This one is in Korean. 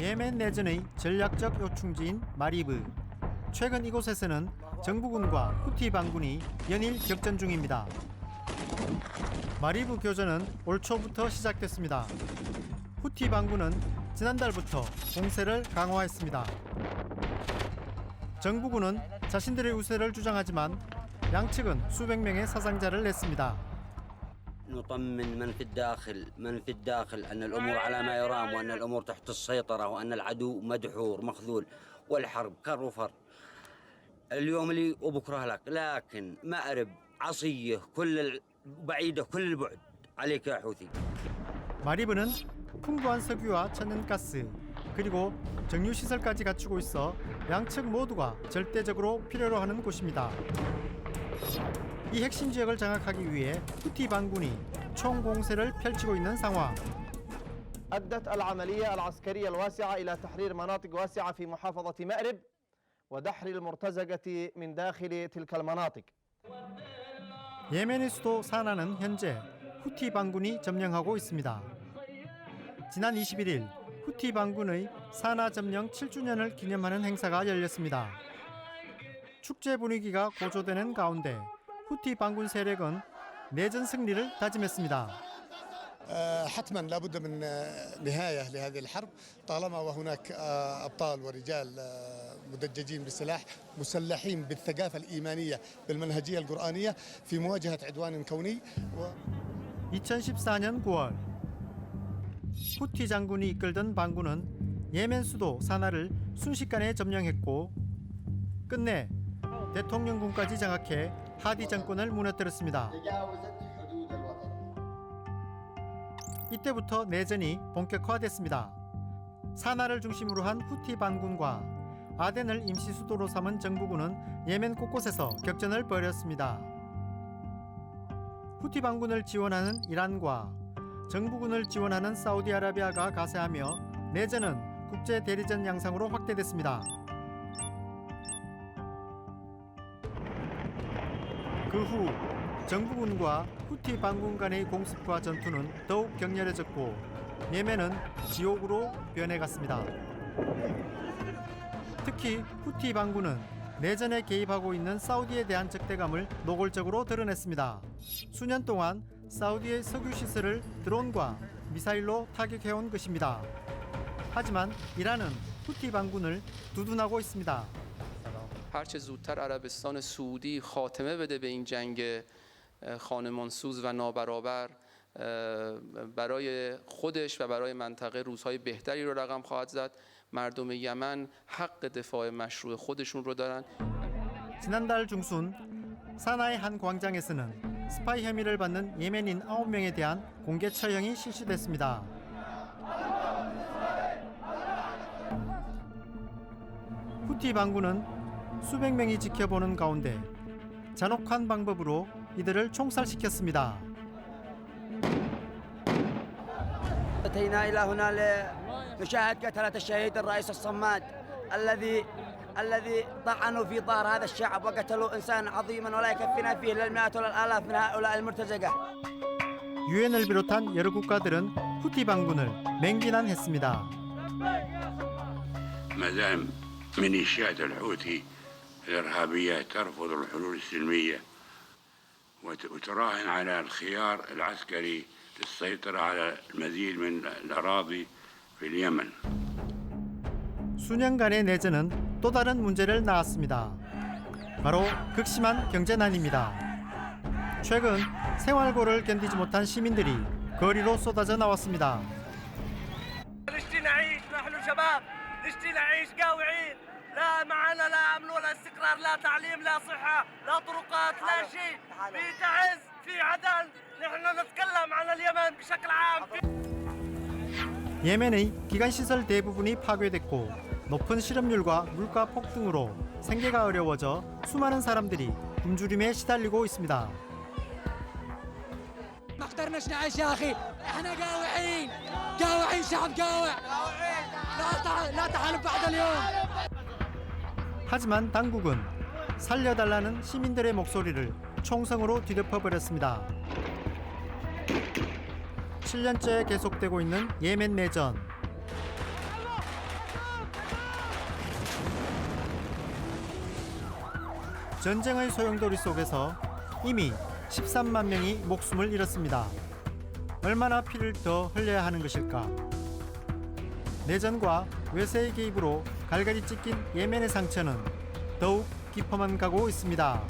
예멘 내전의 전략적 요충지인 마리브. 최근 이곳에서는 정부군과 후티 반군이 연일 격전 중입니다. 마리브 교전은 올 초부터 시작됐습니다. 후티 반군은 지난달부터 공세를 강화했습니다. 정부군은 자신들의 우세를 주장하지만 양측은 수백 명의 사상자를 냈습니다. نطمن من في الداخل من في الداخل أن الأمور على ما يرام وأن الأمور تحت السيطرة وأن العدو مدحور مخذول والحرب كر وفر اليوم لي وبكرة لك لكن مأرب عصية كل ال- بعيدة كل البعد عليك يا حوثي 마리브는 풍부한 석유와 천연가스 그리고 정유 시설까지 갖추고 있어 양측 모두가 절대적으로 필요로 하는 곳입니다. 이 핵심 지역을 장악하기 위해 후티 반군이 총공세를 펼치고 있는 상황. أدت العملية العسكرية الواسعة إلى تحرير مناطق واسعة في محافظة مأرب ودحر المرتزقة من داخل تلك المناطق 예멘의 수도 사나는 현재 후티 반군이 점령하고 있습니다. 지난 21일 후티 반군의 사나 점령 7주년을 기념하는 행사가 열렸습니다. 축제 분위기가 고조되는 가운데 후티 반군 세력은 내전 승리를 다짐했습니다. آه، حتما لابد من آه، نهايه لهذه الحرب طالما وهناك آه، ابطال ورجال آه، مدججين بالسلاح مسلحين بالثقافه الايمانيه بالمنهجيه القرانيه في مواجهه عدوان كوني و 2014년 9월 후티 장군이 이끌던 반군은 예멘 수도 사나를 순식간에 점령했고 끝내 대통령궁까지 장악해 하디 정권을 무너뜨렸습니다. 이때부터 내전이 본격화됐습니다. 사나를 중심으로 한 후티 반군과 아덴을 임시 수도로 삼은 정부군은 예멘 곳곳에서 격전을 벌였습니다. 후티 반군을 지원하는 이란과 정부군을 지원하는 사우디아라비아가 가세하며 내전은 국제 대리전 양상으로 확대됐습니다. 그 후 정부군과 후티 반군 간의 공습과 전투는 더욱 격렬해졌고 예멘은 지옥으로 변해갔습니다. 특히 후티 반군은 내전에 개입하고 있는 사우디에 대한 적대감을 노골적으로 드러냈습니다. 수년 동안 사우디의 석유 시설을 드론과 미사일로 타격해온 것입니다. 하지만 이란은 후티 반군을 두둔하고 있습니다. هرچه زودتر عربستان سعودی خاتمه بده به این جنگ اه، خانمانسوز و نابرابر اه، برای خودش و برای منطقه روزهای بهتری رو رقم خواهد زد مردم یمن حق دفاع مشروع خودشون رو دارن 지난달 중순 사나의 한 광장에서는 스파이 혐의를 받는 예멘인 9명에 대한 공개 처형이 실시됐습니다. 후티 반군은 수백 명이 지켜보는 가운데 잔혹한 방법으로 이들을 총살시켰습니다. أتينا إلى هنا لنشاهد قتلة الشهيد الرئيس الصماد الذي الذي طعنوا في ظهر هذا الشعب وقتلوا إنسانا عظيما ولا يكفينا فيه إلا المئات ولا الآلاف من هؤلاء المرتزقة 유엔을 비롯한 여러 국가들은 후티 반군을 맹비난했습니다. ما دام ميليشيات الحوثي الإرهابية ترفض الحلول السلمية وت- وتراهن على الخيار العسكري للسيطرة على المزيد من الأراضي في اليمن 수년간의 내전은 또 다른 문제를 낳았습니다. 바로 극심한 경제난입니다. 최근 생활고를 견디지 못한 시민들이 거리로 쏟아져 나왔습니다. نشتي نعيش نحن شباب نشتي نعيش قاوعين لا معنا لا امن ولا استقرار لا تعليم لا صحه لا طرقات لا شيء في تعز في عدن نحن نتكلم عن اليمن بشكل عام 예멘의 기관 시설 대부분이 파괴됐고 높은 실업률과 물가 폭등으로 생계가 어려워져 수많은 사람들이 굶주림에 시달리고 있습니다. ما قدرناش نعيش يا اخي احنا قاوعين قاوعين شعب قاوع لا تع- لا تحالف بعد اليوم 하지만 당국은 살려달라는 시민들의 목소리를 총성으로 뒤덮어버렸습니다. 7년째 계속되고 있는 예멘 내전. 전쟁의 소용돌이 속에서 이미 13만 명이 목숨을 잃었습니다. 얼마나 피를 더 흘려야 하는 것일까? 내전과 외세의 개입으로 갈갈이 찢긴 예멘의 상처는 더욱 깊어만 가고 있습니다.